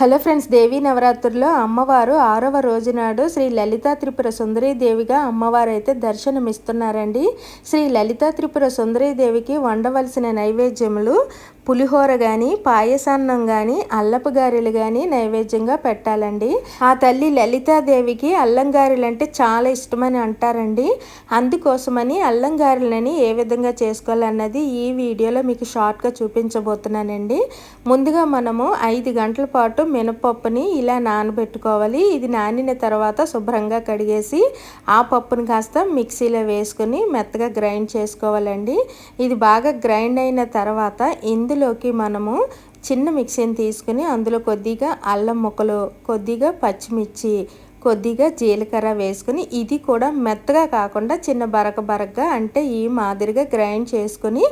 Hello friends దేవీ నవరాత్రుల్లో అమ్మవారు ఆరవ రోజు నాడు శ్రీ లలితా త్రిపుర సుందరీ దేవిగా అమ్మవారు అయితే దర్శనమిస్తున్నారండి. శ్రీ లలితా త్రిపుర సుందరీ దేవికి వండవలసిన నైవేద్యములు పులిహోర కానీ పాయసాన్నం కానీ అల్లపు గారెలు కానీ నైవేద్యంగా పెట్టాలండి. ఆ తల్లి లలితాదేవికి అల్లం గారెలు అంటే చాలా ఇష్టమని అంటారండి. అందుకోసమని అల్లం గారెలని ఏ విధంగా చేసుకోవాలన్నది ఈ వీడియోలో మీకు షార్ట్గా చూపించబోతున్నానండి. ముందుగా మనము ఐదు గంటల పాటు మినపప్పుని ఇలా నానబెట్టుకోవాలి. ఇది నానిన తర్వాత శుభ్రంగా కడిగేసి ఆ పప్పుని కాస్త మిక్సీలో వేసుకుని మెత్తగా గ్రైండ్ చేసుకోవాలండి. ఇది బాగా గ్రైండ్ అయిన తర్వాత ఇందులోకి మనము చిన్న మిక్సీని తీసుకుని అందులో కొద్దిగా అల్లం ముక్కలు కొద్దిగా పచ్చిమిర్చి కొద్దిగా జీలకర్ర వేసుకుని ఇది కూడా మెత్తగా కాకుండా చిన్న బరక బరకగా అంటే ఈ మాదిరిగా గ్రైండ్ చేసుకుని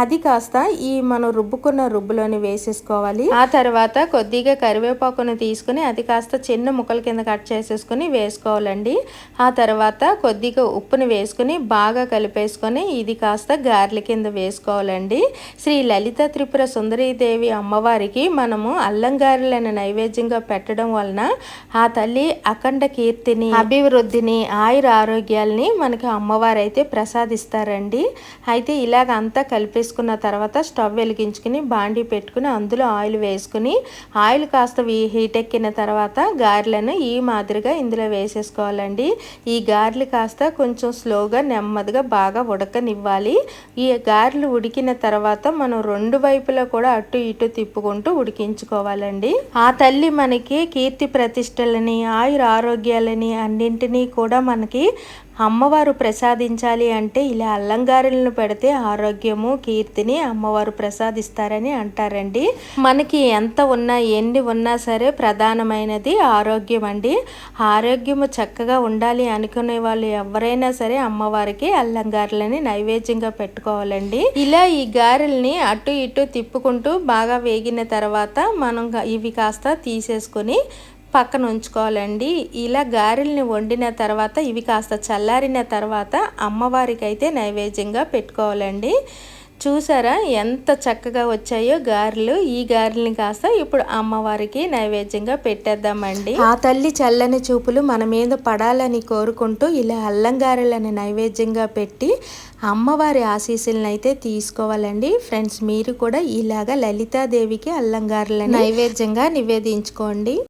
అది కాస్త ఈ మనం రుబ్బుకున్న రుబ్బులోని వేసేసుకోవాలి. ఆ తర్వాత కొద్దిగా కరివేపాకును తీసుకుని అది కాస్త చిన్న ముక్కల కింద కట్ చేసేసుకుని వేసుకోవాలండి. ఆ తర్వాత కొద్దిగా ఉప్పుని వేసుకుని బాగా కలిపేసుకొని ఇది కాస్త గార్ల కింద వేసుకోవాలండి. శ్రీ లలిత త్రిపుర సుందరీదేవి అమ్మవారికి మనము అల్లం గారెలను నైవేద్యంగా పెట్టడం వలన ఆ తల్లి అఖండ కీర్తిని అభివృద్ధిని ఆయుర ఆరోగ్యాల్ని మనకి అమ్మవారు అయితే ప్రసాదిస్తారండి. అయితే ఇలాగ అంతా కలిపేసుకున్న తర్వాత స్టవ్ వెలిగించుకుని బాండీ పెట్టుకుని అందులో ఆయిల్ వేసుకుని ఆయిల్ కాస్త హీట్ ఎక్కిన తర్వాత గారెలను ఈ మాదిరిగా ఇందులో వేసేసుకోవాలండి. ఈ గారెలు కాస్త కొంచెం స్లోగా నెమ్మదిగా బాగా ఉడకనివ్వాలి. ఈ గారెలు ఉడికిన తర్వాత మనం రెండు వైపులా కూడా అటు ఇటు తిప్పుకుంటూ ఉడికించుకోవాలండి. ఆ తల్లి మనకి కీర్తి ప్రతిష్టలని ఆయుర ఆరోగ్యాలని అన్నింటినీ కూడా మనకి అమ్మవారు ప్రసాదించాలి అంటే ఇలా అల్లంగారులను పెడితే ఆరోగ్యము కీర్తిని అమ్మవారు ప్రసాదిస్తారని అంటారండి. మనకి ఎంత ఉన్నా ఎన్ని ఉన్నా సరే ప్రధానమైనది ఆరోగ్యం అండి. ఆరోగ్యము చక్కగా ఉండాలి అనుకునే వాళ్ళు ఎవరైనా సరే అమ్మవారికి అల్లంగారులని నైవేద్యంగా పెట్టుకోవాలండి. ఇలా ఈ గారెల్ని అటు ఇటు తిప్పుకుంటూ బాగా వేగిన తర్వాత మనం ఇవి కాస్త తీసేసుకొని పక్కన ఉంచుకోవాలండి. ఇలా గారెల్ని వండిన తర్వాత ఇవి కాస్త చల్లారిన తర్వాత అమ్మవారికి అయితే నైవేద్యంగా పెట్టుకోవాలండి. చూసారా ఎంత చక్కగా వచ్చాయో గారెలు. ఈ గారెల్ని కాస్త ఇప్పుడు అమ్మవారికి నైవేద్యంగా పెట్టేద్దామండి. ఆ తల్లి చల్లని చూపులు మన మీద పడాలని కోరుకుంటూ ఇలా అల్లం గారెలను నైవేద్యంగా పెట్టి అమ్మవారి ఆశీస్సులను అయితే తీసుకోవాలండి. ఫ్రెండ్స్ మీరు కూడా ఇలాగా లలితాదేవికి అల్లం గారెలను నైవేద్యంగా నివేదించుకోండి.